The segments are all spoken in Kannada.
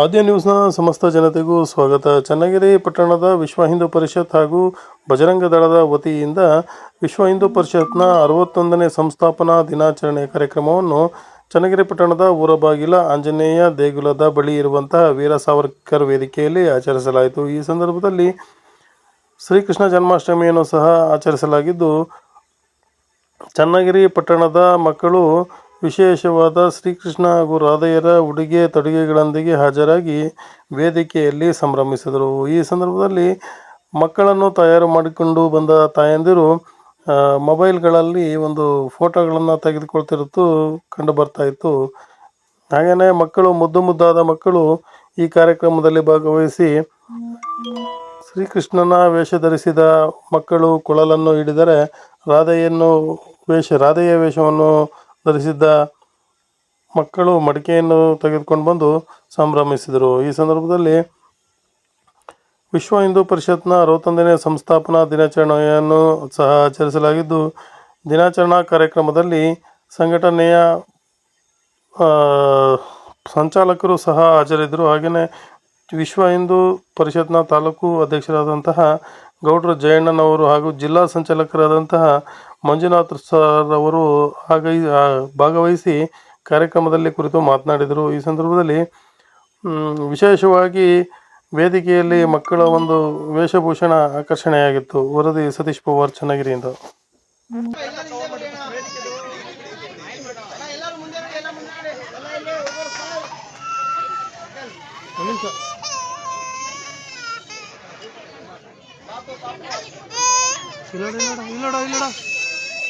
ಆದ್ಯ ನ್ಯೂಸ್ನ ಸಮಸ್ತ ಜನತೆಗೂ ಸ್ವಾಗತ. ಚನ್ನಗಿರಿ ಪಟ್ಟಣದ ವಿಶ್ವ ಹಿಂದೂ ಪರಿಷತ್ ಹಾಗೂ ಬಜರಂಗ ದಳದ ವತಿಯಿಂದ ವಿಶ್ವ ಹಿಂದೂ ಪರಿಷತ್ನ ಅರವತ್ತೊಂದನೇ ಸಂಸ್ಥಾಪನಾ ದಿನಾಚರಣೆ ಕಾರ್ಯಕ್ರಮವನ್ನು ಚನ್ನಗಿರಿ ಪಟ್ಟಣದ ಊರಬಾಗಿಲ ಆಂಜನೇಯ ದೇಗುಲದ ಬಳಿ ಇರುವಂತಹ ವೀರ ಸಾವರ್ಕರ್ ವೇದಿಕೆಯಲ್ಲಿ ಆಚರಿಸಲಾಯಿತು. ಈ ಸಂದರ್ಭದಲ್ಲಿ ಶ್ರೀಕೃಷ್ಣ ಜನ್ಮಾಷ್ಟಮಿಯನ್ನು ಸಹ ಆಚರಿಸಲಾಗಿದ್ದು, ಚನ್ನಗಿರಿ ಪಟ್ಟಣದ ಮಕ್ಕಳು ವಿಶೇಷವಾದ ಶ್ರೀಕೃಷ್ಣ ಹಾಗೂ ರಾಧೆಯರ ಉಡುಗೆ ತೊಡುಗೆಗಳೊಂದಿಗೆ ಹಾಜರಾಗಿ ವೇದಿಕೆಯಲ್ಲಿ ಸಂಭ್ರಮಿಸಿದರು. ಈ ಸಂದರ್ಭದಲ್ಲಿ ಮಕ್ಕಳನ್ನು ತಯಾರು ಮಾಡಿಕೊಂಡು ಬಂದ ತಾಯಂದಿರು ಮೊಬೈಲ್ಗಳಲ್ಲಿ ಒಂದು ಫೋಟೋಗಳನ್ನು ತೆಗೆದುಕೊಳ್ತಿರುವುದು ಕಂಡು ಬರ್ತಾ ಇತ್ತು. ಹಾಗೆಯೇ ಮಕ್ಕಳು, ಮುದ್ದು ಮುದ್ದಾದ ಮಕ್ಕಳು ಈ ಕಾರ್ಯಕ್ರಮದಲ್ಲಿ ಭಾಗವಹಿಸಿ ಶ್ರೀಕೃಷ್ಣನ ವೇಷ ಧರಿಸಿದ ಮಕ್ಕಳು ಕೊಳಲನ್ನು ಹಿಡಿದರೆ ರಾಧೆಯನ್ನು ವೇಷ, ರಾಧೆಯ ವೇಷವನ್ನು ಧರಿಸಿದ್ದ ಮಕ್ಕಳು ಮಡಿಕೆಯನ್ನು ತೆಗೆದುಕೊಂಡು ಬಂದು ಸಂಭ್ರಮಿಸಿದರು. ಈ ಸಂದರ್ಭದಲ್ಲಿ ವಿಶ್ವ ಹಿಂದೂ ಪರಿಷತ್ನ ಅರವತ್ತೊಂದನೇ ಸಂಸ್ಥಾಪನಾ ದಿನಾಚರಣೆಯನ್ನು ಸಹ ಆಚರಿಸಲಾಗಿದ್ದು, ದಿನಾಚರಣಾ ಕಾರ್ಯಕ್ರಮದಲ್ಲಿ ಸಂಘಟನೆಯ ಸಂಚಾಲಕರು ಸಹ ಹಾಜರಿದ್ದರು. ಹಾಗೆಯೇ ವಿಶ್ವ ಹಿಂದೂ ಪರಿಷತ್ನ ತಾಲೂಕು ಅಧ್ಯಕ್ಷರಾದಂತಹ ಗೌಡ್ರ ಜಯಣ್ಣನವರು ಹಾಗೂ ಜಿಲ್ಲಾ ಸಂಚಾಲಕರಾದಂತಹ ಮಂಜುನಾಥ್ ಸರ್ ಅವರು ಹಾಗೆ ಭಾಗವಹಿಸಿ ಕಾರ್ಯಕ್ರಮದಲ್ಲಿ ಕುರಿತು ಮಾತನಾಡಿದರು. ಈ ಸಂದರ್ಭದಲ್ಲಿ ವಿಶೇಷವಾಗಿ ವೇದಿಕೆಯಲ್ಲಿ ಮಕ್ಕಳ ಒಂದು ವೇಷಭೂಷಣ ಆಕರ್ಷಣೆಯಾಗಿತ್ತು. ವರದಿ ಸತೀಶ್ ಪವಾರ್ ಚನ್ನಗಿರಿಯಿಂದ. ಇಲ್ಲಡ ಇಲ್ಲಡ, ಇಲ್ಲೋಡ.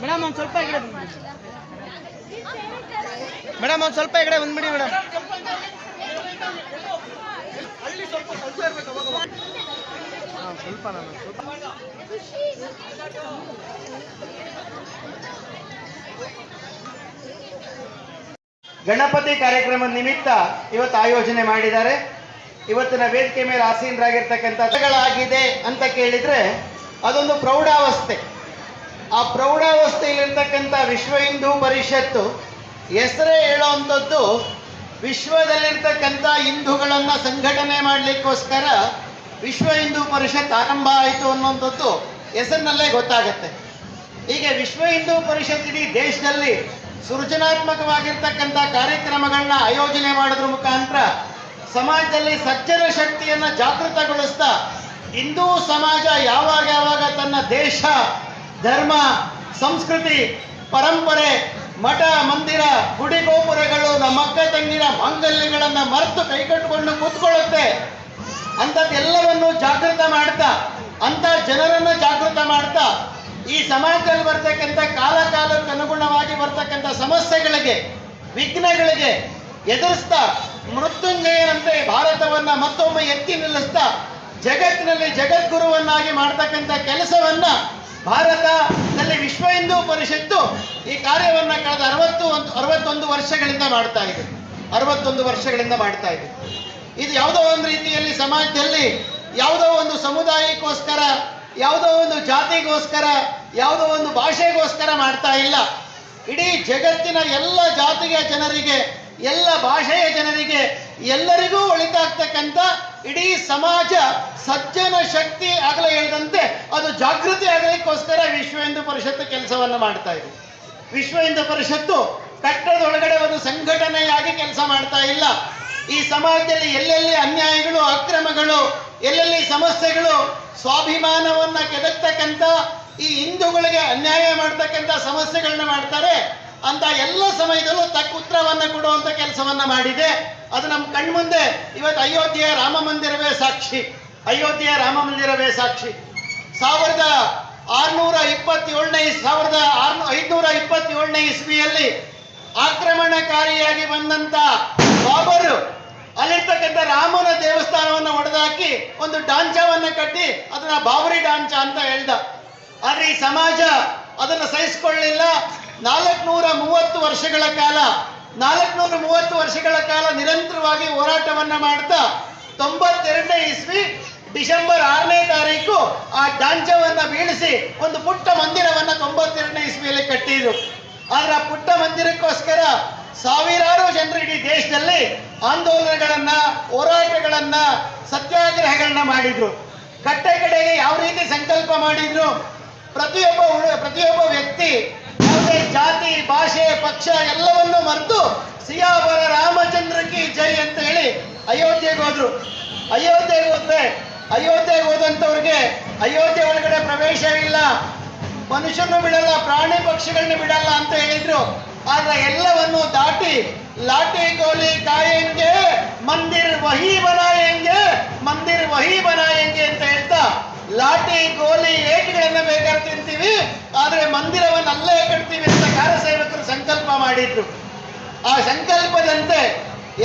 ಮೇಡಮ್ ಒಂದು ಸ್ವಲ್ಪ ಈ ಕಡೆ ಮೇಡಮ್ ಒಂದು ಸ್ವಲ್ಪ ಈ ಕಡೆ ಬಂದ್ಬಿಡಿ ಮೇಡಮ್. ಸ್ವಲ್ಪ ನಾನು ಸ್ವಲ್ಪ ಗಣಪತಿ ಕಾರ್ಯಕ್ರಮದ ನಿಮಿತ್ತ ಇವತ್ತು ಆಯೋಜನೆ ಮಾಡಿದ್ದಾರೆ. ಇವತ್ತಿನ ವೇದಿಕೆ ಮೇಲೆ ಆಸೀನರಾಗಿರ್ತಕ್ಕಂಥ ಆಗಿದೆ ಅಂತ ಕೇಳಿದ್ರೆ ಅದೊಂದು ಪ್ರೌಢಾವಸ್ಥೆ. ಆ ಪ್ರೌಢಾವಸ್ಥೆಯಲ್ಲಿರ್ತಕ್ಕಂಥ ವಿಶ್ವ ಹಿಂದೂ ಪರಿಷತ್ತು ಹೆಸರೇ ಹೇಳೋವಂಥದ್ದು ವಿಶ್ವದಲ್ಲಿರ್ತಕ್ಕಂಥ ಹಿಂದೂಗಳನ್ನು ಸಂಘಟನೆ ಮಾಡಲಿಕ್ಕೋಸ್ಕರ ವಿಶ್ವ ಹಿಂದೂ ಪರಿಷತ್ ಆರಂಭ ಆಯಿತು ಅನ್ನುವಂಥದ್ದು ಹೆಸರಿನಲ್ಲೇ ಗೊತ್ತಾಗತ್ತೆ. ಹೀಗೆ ವಿಶ್ವ ಹಿಂದೂ ಪರಿಷತ್ ಇಡೀ ದೇಶದಲ್ಲಿ ಸೃಜನಾತ್ಮಕವಾಗಿರ್ತಕ್ಕಂಥ ಕಾರ್ಯಕ್ರಮಗಳನ್ನ ಆಯೋಜನೆ ಮಾಡೋದ್ರ ಮುಖಾಂತರ ಸಮಾಜದಲ್ಲಿ ಸಜ್ಜನ ಶಕ್ತಿಯನ್ನ ಜಾಗೃತಗೊಳಿಸ್ತಾ ಹಿಂದೂ ಸಮಾಜ ಯಾವಾಗ ಯಾವಾಗ ತನ್ನ ದೇಶ, ಧರ್ಮ, ಸಂಸ್ಕೃತಿ, ಪರಂಪರೆ, ಮಠ, ಮಂದಿರ, ಗುಡಿ ಗೋಪುರಗಳು, ನಮ್ಮ ಅಕ್ಕ ತಂಗಿರ ಮಾಂಗಲ್ಯಗಳನ್ನ ಮರೆತು ಕೈಕಟ್ಟಿಕೊಂಡು ಕೂತ್ಕೊಳ್ಳುತ್ತೆ. ಅಂಥದ್ದೆಲ್ಲವನ್ನು ಜಾಗೃತ ಮಾಡ್ತಾ, ಅಂತ ಜನರನ್ನು ಜಾಗೃತ ಮಾಡ್ತಾ, ಈ ಸಮಾಜದಲ್ಲಿ ಬರ್ತಕ್ಕಂಥ ಕಾಲ ಕಾಲಕ್ಕೆ ಅನುಗುಣವಾಗಿ ಬರ್ತಕ್ಕಂಥ ಸಮಸ್ಯೆಗಳಿಗೆ, ವಿಘ್ನಗಳಿಗೆ ಎದುರಿಸ್ತಾ, ಮೃತ್ಯುಂಜಯನಂತೆ ಭಾರತವನ್ನ ಮತ್ತೊಮ್ಮೆ ಎತ್ತಿ ನಿಲ್ಲಿಸ್ತಾ, ಜಗತ್ತಿನಲ್ಲಿ ಜಗದ್ಗುರುವನ್ನಾಗಿ ಮಾಡ್ತಕ್ಕಂಥ ಕೆಲಸವನ್ನ ಭಾರತದಲ್ಲಿ ವಿಶ್ವ ಹಿಂದೂ ಪರಿಷತ್ತು ಈ ಕಾರ್ಯವನ್ನ ಕಳೆದ ಅರವತ್ತು ಒಂದು, ಅರವತ್ತೊಂದು ವರ್ಷಗಳಿಂದ ಮಾಡ್ತಾ ಇದೆ. ಅರವತ್ತೊಂದು ವರ್ಷಗಳಿಂದ ಮಾಡ್ತಾ ಇದೆ. ಇದು ಯಾವುದೋ ಒಂದು ರೀತಿಯಲ್ಲಿ ಸಮಾಜದಲ್ಲಿ ಯಾವುದೋ ಒಂದು ಸಮುದಾಯಕ್ಕೋಸ್ಕರ, ಯಾವುದೋ ಒಂದು ಜಾತಿಗೋಸ್ಕರ, ಯಾವುದೋ ಒಂದು ಭಾಷೆಗೋಸ್ಕರ ಮಾಡ್ತಾ ಇಲ್ಲ. ಇಡೀ ಜಗತ್ತಿನ ಎಲ್ಲ ಜಾತಿಯ ಜನರಿಗೆ, ಎಲ್ಲ ಭಾಷೆಯ ಜನರಿಗೆ, ಎಲ್ಲರಿಗೂ ಒಳಿತಾಗ್ತಕ್ಕಂಥ ಇಡೀ ಸಮಾಜ ಸಜ್ಜನ ಶಕ್ತಿ ಆಗಲೇ ಹೇಳಿದಂತೆ ಅದು ಜಾಗೃತಿ ಆಗಲಿಕ್ಕೋಸ್ಕರ ವಿಶ್ವ ಹಿಂದೂ ಪರಿಷತ್ತು ಕೆಲಸವನ್ನು ಮಾಡ್ತಾ ಇದೆ. ವಿಶ್ವ ಹಿಂದೂ ಪರಿಷತ್ತು ಕಟ್ಟದೊಳಗಡೆ ಒಂದು ಸಂಘಟನೆಯಾಗಿ ಕೆಲಸ ಮಾಡ್ತಾ ಇಲ್ಲ. ಈ ಸಮಾಜದಲ್ಲಿ ಎಲ್ಲೆಲ್ಲಿ ಅನ್ಯಾಯಗಳು, ಅಕ್ರಮಗಳು, ಎಲ್ಲೆಲ್ಲಿ ಸಮಸ್ಯೆಗಳು, ಸ್ವಾಭಿಮಾನವನ್ನ ಕೆದಕ್ತಕ್ಕಂಥ ಈ ಹಿಂದೂಗಳಿಗೆ ಅನ್ಯಾಯ ಮಾಡ್ತಕ್ಕಂಥ ಸಮಸ್ಯೆಗಳನ್ನ ಮಾಡ್ತಾರೆ, ಅಂತ ಎಲ್ಲ ಸಮಯದಲ್ಲೂ ತಕ್ಕ ಉತ್ತರವನ್ನ ಕೊಡುವಂತ ಕೆಲಸವನ್ನ ಮಾಡಿದೆ. ಅದು ನಮ್ಮ ಕಣ್ಮುಂದೆ ಇವತ್ತು ಅಯೋಧ್ಯೆಯ ರಾಮ ಮಂದಿರವೇ ಸಾಕ್ಷಿ, ಅಯೋಧ್ಯೆಯ ರಾಮ ಮಂದಿರವೇ ಸಾಕ್ಷಿ. ಸಾವಿರದ ಆರ್ನೂರ ಇಪ್ಪತ್ತೇಳನೇ ಸಾವಿರದ ಆರ್ನೂ, ಐದುನೂರ ಇಪ್ಪತ್ತೇಳನೇ ಇಸ್ವಿಯಲ್ಲಿ ಆಕ್ರಮಣಕಾರಿಯಾಗಿ ಬಂದಂತ ಬಾಬರು ಅಲ್ಲಿರ್ತಕ್ಕಂಥ ರಾಮನ ದೇವಸ್ಥಾನವನ್ನು ಒಡೆದಾಕಿ ಒಂದು ಡಾಂಚಾವನ್ನ ಕಟ್ಟಿ ಅದನ್ನ ಬಾಬರಿ ಡಾಂಚ ಅಂತ ಹೇಳ್ದ. ಆದ್ರೆ ಈ ಸಮಾಜ ಅದನ್ನು ಸಹಿಸಿಕೊಳ್ಳಿಲ್ಲ ನಾಲ್ಕುನೂರ ಮೂವತ್ತು ವರ್ಷಗಳ ಕಾಲ, ನಾಲ್ಕುನೂರ ಮೂವತ್ತು ವರ್ಷಗಳ ಕಾಲ ನಿರಂತರವಾಗಿ ಹೋರಾಟವನ್ನ ಮಾಡ್ತಾ, ತೊಂಬತ್ತೆರಡನೇ ಇಸ್ವಿ ಡಿಸೆಂಬರ್ ಆರನೇ ತಾರೀಕು ಆ ಡಾಂಚವನ್ನ ಬೀಳಿಸಿ ಒಂದು ಪುಟ್ಟ ಮಂದಿರವನ್ನ ತೊಂಬತ್ತೆರಡನೇ ಇಸ್ವಿಯಲ್ಲಿ ಕಟ್ಟಿದ್ರು. ಆದ್ರೆ ಆ ಪುಟ್ಟ ಮಂದಿರಕ್ಕೋಸ್ಕರ ಸಾವಿರಾರು ಜನರು ಆಂದೋಲನಗಳನ್ನ, ಹೋರಾಟಗಳನ್ನ, ಸತ್ಯಾಗ್ರಹಗಳನ್ನ ಮಾಡಿದ್ರು. ಕಟ್ಟೆ ಕಡೆಗೆ ಯಾವ ರೀತಿ ಸಂಕಲ್ಪ ಮಾಡಿದ್ರು? ಪ್ರತಿಯೊಬ್ಬ ಪ್ರತಿಯೊಬ್ಬ ವ್ಯಕ್ತಿ, ಯಾವುದೇ ಜಾತಿ, ಭಾಷೆ, ಪಕ್ಷ ಎಲ್ಲವನ್ನೂ ಮರೆತು ಸಿಯಾವರ ರಾಮಚಂದ್ರಕ್ಕೆ ಜೈ ಅಂತ ಹೇಳಿ ಅಯೋಧ್ಯೆಗೆ ಹೋದ್ರು. ಅಯೋಧ್ಯೆಗೆ ಹೋದ್ರೆ, ಅಯೋಧ್ಯೆಗೆ ಹೋದಂಥವ್ರಿಗೆ ಅಯೋಧ್ಯೆ ಒಳಗಡೆ ಪ್ರವೇಶ ಇಲ್ಲ ಮನುಷ್ಯರನ್ನು ಬಿಡಲ್ಲ, ಪ್ರಾಣಿ ಪಕ್ಷಿಗಳನ್ನ ಬಿಡಲ್ಲ ಅಂತ ಹೇಳಿದ್ರು. ಆದ್ರೆ ಎಲ್ಲವನ್ನು ದಾಟಿ ಲಾಟಿ ಗೋಲಿ ಕಾಯಂಗೆ ಮಂದಿರ್ वही बनाएंगे ಮಂದಿರ್ ವಹಿ ಬನಾಯಂಗೆ ಅಂತ ಹೇಳ್ತಾ ಲಾಟಿ ಗೋಲಿ ಏಟುಗಳನ್ನ ಬೇಕಾದ್ರೆ ತಿಂತೀವಿ, ಆದರೆ ಮಂದಿರವನ್ನು ಅಲ್ಲೇ ಕಟ್ತೀವಿ ಅಂತ ಕಾರ್ಯಸೇವಕರು ಸಂಕಲ್ಪ ಮಾಡಿದ್ರು. ಆ ಸಂಕಲ್ಪದಂತೆ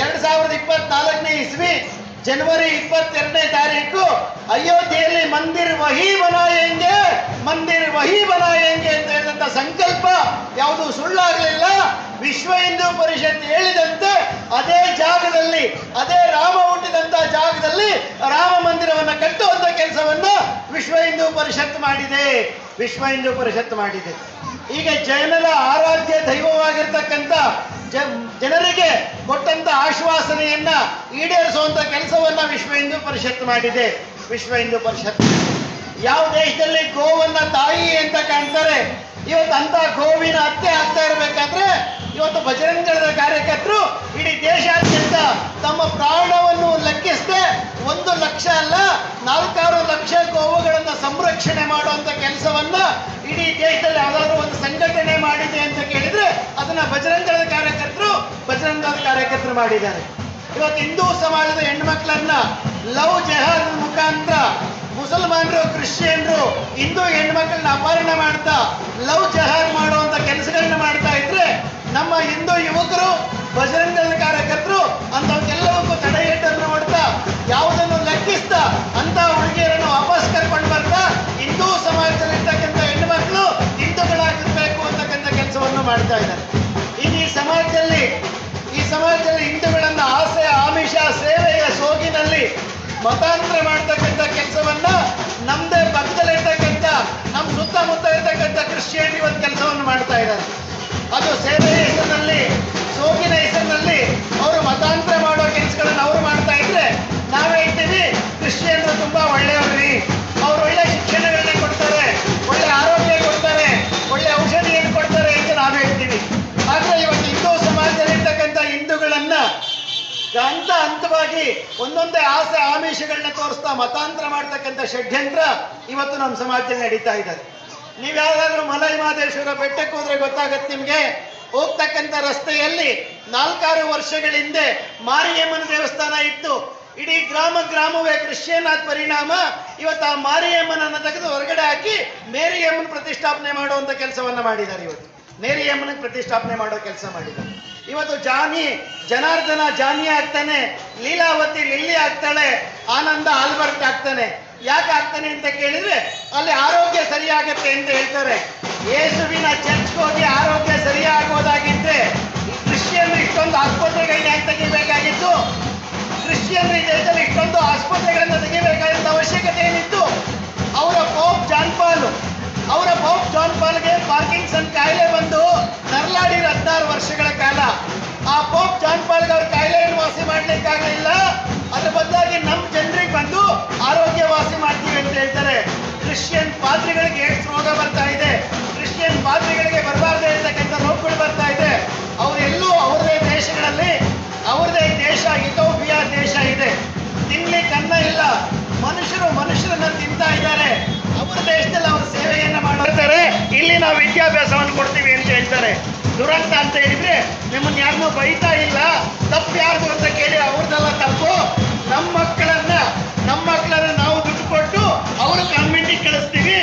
ಎರಡ್ ಸಾವಿರದ ಇಪ್ಪತ್ನಾಲ್ಕನೇ ಇಸ್ವಿ ಜನವರಿ ಇಪ್ಪತ್ತೆರಡನೇ ತಾರೀಕು, ಅಯೋಧ್ಯೆಯಲ್ಲಿ ಮಂದಿರ್ ವಹಿ ಬನಾಯಂಗೆ ಮಂದಿರ್ ವಹಿ ಬನಾಯಂಗೆ ಅಂತ ಹೇಳಿದಂತ ಸಂಕಲ್ಪ ಯಾವುದು ಸುಳ್ಳಾಗಲಿಲ್ಲ. ವಿಶ್ವ ಹಿಂದೂ ಪರಿಷತ್ ಹೇಳಿದಂತೆ ಅದೇ ಜಾಗದಲ್ಲಿ, ಅದೇ ರಾಮ ಹುಟ್ಟಿದಂತ ಜಾಗದಲ್ಲಿ ರಾಮ ಮಂದಿರವನ್ನು ಕಟ್ಟುವಂತ ಕೆಲಸವನ್ನು ವಿಶ್ವ ಹಿಂದೂ ಪರಿಷತ್ ಮಾಡಿದೆ. ವಿಶ್ವ ಹಿಂದೂ ಪರಿಷತ್ ಮಾಡಿದೆ. ಈಗ ಜೈನರ ಆರಾಧ್ಯ ದೈವವಾಗಿರ್ತಕ್ಕಂಥ ಜನರಿಗೆ ಕೊಟ್ಟಂತ ಆಶ್ವಾಸನೆಯನ್ನ ಈಡೇರಿಸುವಂತ ಕೆಲಸವನ್ನ ವಿಶ್ವ ಹಿಂದೂ ಪರಿಷತ್ ಮಾಡಿದೆ. ವಿಶ್ವ ಹಿಂದೂ ಪರಿಷತ್. ಯಾವ ದೇಶದಲ್ಲಿ ಗೋವನ್ನ ತಾಯಿ ಅಂತ ಕಾಣ್ತಾರೆ ಇವತ್ತು ಅಂತ ಗೋವಿನ ಹತ್ಯೆ ಆಗ್ತಾ ಇರಬೇಕಾದ್ರೆ ಇವತ್ತು ಬಜರಂಗ ದಳದ ಕಾರ್ಯಕರ್ತರು ಇಡೀ ದೇಶಾದ್ಯಂತ ತಮ್ಮ ಪ್ರಾಣವನ್ನು ಲೆಕ್ಕಿಸದೆ ಒಂದು ಲಕ್ಷ ಅಲ್ಲ, ನಾಲ್ಕಾರು ಲಕ್ಷ ಗೋವುಗಳನ್ನ ಸಂರಕ್ಷಣೆ ಮಾಡುವಂತ ಕೆಲಸವನ್ನ ಇಡೀ ದೇಶದಲ್ಲಿ ಯಾವ್ದಾದ್ರು ಒಂದು ಸಂಘಟನೆ ಮಾಡಿದೆ ಅಂತ ಕೇಳಿದ್ರೆ ಅದನ್ನ ಬಜರಂಗ ದಳದ ಕಾರ್ಯಕರ್ತರು ಬಜರಂಗ ದಳದ ಕಾರ್ಯಕರ್ತರು ಮಾಡಿದ್ದಾರೆ. ಇವತ್ತು ಹಿಂದೂ ಸಮಾಜದ ಹೆಣ್ಮಕ್ಳನ್ನ ಲವ್ ಜೆಹಾದ್ ಮುಖಾಂತರ ಮುಸಲ್ಮಾನರು, ಕ್ರಿಶ್ಚಿಯನ್ರು, ಹಿಂದೂ ಹೆಣ್ಮಕ್ಳನ್ನ ಅಪಹರಣ ಮಾಡ್ತಾ, ಲವ್ ಜಹಾರ್ ಮಾಡುವಂತ ಕೆಲಸಗಳನ್ನ ಮಾಡ್ತಾ ಇದ್ರೆ ನಮ್ಮ ಹಿಂದೂ ಯುವಕರು ಬಜರಂಗ ಕಾರ್ಯಕರ್ತರು ಅಂತವಕ್ಕೆಲ್ಲವಕ್ಕೂ ತಡೆಗಟ್ಟನ್ನು ನೋಡ್ತಾ ಯಾವುದನ್ನು ಲೆಕ್ಕಿಸ್ತಾ ಅಂತ ಹುಡುಗಿಯರನ್ನು ವಾಪಸ್ ಕರ್ಕೊಂಡು ಬರ್ತಾ, ಹಿಂದೂ ಸಮಾಜದಲ್ಲಿ ಸಮಾಜದಲ್ಲಿರ್ತಕ್ಕಂಥ ಹೆಣ್ಮಕ್ಳು ಹಿಂದೂಗಳಾಗಿರ್ಬೇಕು ಅಂತಕ್ಕಂಥ ಕೆಲಸವನ್ನು ಮಾಡ್ತಾ ಇದ್ದಾರೆ. ಈಗ ಈ ಸಮಾಜದಲ್ಲಿ ಈ ಸಮಾಜದಲ್ಲಿ ಹಿಂದೂಗಳನ್ನ ಆಸೆ ಆಮಿಷ ಸೇವೆಯ ಸೋಗಿನಲ್ಲಿ ಮತಾಂತರ ಮಾಡ್ತಕ್ಕಂಥ ಕೆಲಸವನ್ನ ನಮ್ದೇ ಪಕ್ಕದಲ್ಲಿರ್ತಕ್ಕಂಥ ನಮ್ಮ ಸುತ್ತಮುತ್ತ ಇರ್ತಕ್ಕಂಥ ಕ್ರಿಶ್ಚಿಯನ್ ಇವತ್ತು ಕೆಲಸವನ್ನು ಮಾಡ್ತಾ ಇದ್ದಾರೆ. ಅದು ಸೇವೆಯ ಹೆಸರಿನಲ್ಲಿ ಹಂತವಾಗಿ ಒಂದೊಂದೇ ಆಸೆ ಆಮಿಷಗಳನ್ನ ತೋರಿಸ್ತಾ ಮತಾಂತರ ಮಾಡ್ತಕ್ಕಂಥ ಷಡ್ಯಂತ್ರ ಇವತ್ತು ನಮ್ಮ ಸಮಾಜದಲ್ಲಿ ನಡೀತಾ ಇದ್ದಾರೆ. ನೀವು ಯಾವ್ದಾದ್ರು ಮಲೈ ಮಹದೇಶ್ವರ ಬೆಟ್ಟಕ್ಕೆ ಹೋದ್ರೆ ಗೊತ್ತಾಗತ್ತೆ ನಿಮ್ಗೆ. ಹೋಗ್ತಕ್ಕಂಥ ರಸ್ತೆಯಲ್ಲಿ ನಾಲ್ಕಾರು ವರ್ಷಗಳ ಹಿಂದೆ ಮಾರಿಯಮ್ಮನ ದೇವಸ್ಥಾನ ಇತ್ತು. ಇಡೀ ಗ್ರಾಮ ಗ್ರಾಮವೇ ಕ್ರಿಶ್ಚಿಯನ್ ಪರಿಣಾಮ ಇವತ್ತು ಆ ಮಾರಿಯಮ್ಮನನ್ನ ತೆಗೆದು ಹೊರಗಡೆ ಹಾಕಿ ಮೇರಿಯಮ್ಮನ ಪ್ರತಿಷ್ಠಾಪನೆ ಮಾಡುವಂತ ಕೆಲಸವನ್ನ ಮಾಡಿದ್ದಾರೆ ಇವತ್ತು. ಮೇರಿಯಮ್ಮನ ಪ್ರತಿಷ್ಠಾಪನೆ ಮಾಡೋ ಕೆಲಸ ಮಾಡಿದ್ದಾರೆ. ಇವತ್ತು ಜಾನಿ ಜನಾರ್ದನ ಜಾನಿ ಆಗ್ತಾನೆ, ಲೀಲಾವತಿ ಲಿಲ್ಲಿ ಆಗ್ತಾಳೆ, ಆನಂದ ಆಲ್ಬರ್ಟ್ ಆಗ್ತಾನೆ. ಯಾಕೆ ಆಗ್ತಾನೆ ಅಂತ ಕೇಳಿದ್ರೆ, ಅಲ್ಲಿ ಆರೋಗ್ಯ ಸರಿಯಾಗತ್ತೆ ಅಂತ ಹೇಳ್ತಾರೆ. ಯೇಸುವಿನ ಚರ್ಚ್ಗೆ ಹೋಗಿ ಆರೋಗ್ಯ ಸರಿಯಾಗೋದಾಗಿದ್ರೆ ಕ್ರಿಶ್ಚಿಯನ್ ಇಷ್ಟೊಂದು ಆಸ್ಪತ್ರೆಗಳನ್ನ ತೆಗಿಬೇಕಾಗಿತ್ತು? ಕ್ರಿಶ್ಚಿಯನ್ ದೇಶದಲ್ಲಿ ಇಷ್ಟೊಂದು ಆಸ್ಪತ್ರೆಗಳನ್ನ ತೆಗಿಬೇಕಾದಂತ ಅವಶ್ಯಕತೆ ಏನಿತ್ತು? ಅವರ ಪೋಪ್ ಜಾನ್ ಪಾಲ್. ಅವರ ಪೋಪ್ ಜಾನ್ಪಾಲ್ಗೆ ಪಾರ್ಕಿನ್ಸನ್ ಕಾಯಿಲೆ ಬಂದು ನರಳಾಡಿ ಹದಿನಾರು ವರ್ಷಗಳ ಕಾಲ, ಆ ಪೋಪ್ ಜಾನ್ ಪಾಲ್ ಅವ್ರ ಕಾಯಿಲೆಯನ್ನು ವಾಸಿ ಮಾಡ್ಲಿಕ್ಕಾಗಲಿಲ್ಲ ಅದ್ರ ಬದಲಾಗಿ ನಮ್ಮ ಜನರಿಗೆ ಬಂದು ಆರೋಗ್ಯ ವಾಸಿ ಮಾಡ್ತೀವಿ ಅಂತ ಹೇಳ್ತಾರೆ. ಕ್ರಿಶ್ಚಿಯನ್ ಪಾದ್ರಿಗಳಿಗೆ ಏಡ್ಸ್ ರೋಗ ಬರ್ತಾ ಇದೆ. ಕ್ರಿಶ್ಚಿಯನ್ ಪಾದ್ರಿಗಳಿಗೆ ಬರಬಾರ್ದೆ ಇರ್ತಕ್ಕಂಥ ರೋಗಗಳು ಬರ್ತಾ ಇದೆ. ಅವರೆಲ್ಲೂ ಅವರದೇ ದೇಶಗಳಲ್ಲಿ, ಅವ್ರದೇ ದೇಶ ಇಥೋಪಿಯಾ ದೇಶ ಇದೆ. ತಿನ್ಲಿಕ್ಕೆ ಅನ್ನ ಇಲ್ಲ. ಮನುಷ್ಯರು ಮನುಷ್ಯರನ್ನ ತಿಂತಾ ಇದ್ದಾರೆ. ಅವ್ರ ದೇಶದಲ್ಲಿ ಅವ್ರ ಸೇವೆಯನ್ನ ಮಾಡ್ತಾರೆ ಇಲ್ಲಿ ನಾವು ವಿದ್ಯಾಭ್ಯಾಸವನ್ನು ಕೊಡ್ತೀವಿ ಅಂತ ಹೇಳ್ತಾರೆ. ದುರಂತ ಅಂತ ಹೇಳಿದ್ರೆ ನಿಮ್ಮನ್ನು ಯಾರನ್ನೂ ಬೈತಾ ಇಲ್ಲ. ತಪ್ಪು ಯಾರ್ದು ಅಂತ ಕೇಳಿ ಅವ್ರದ್ದೆಲ್ಲ ತಪ್ಪು ನಮ್ಮ ಮಕ್ಕಳನ್ನ ನಮ್ಮ ಮಕ್ಕಳನ್ನ ನಾವು ದುಡ್ಡು ಕೊಟ್ಟು ಅವರು ಕಾನ್ವೆಂಟಿಗೆ ಕಳಿಸ್ತೀವಿ.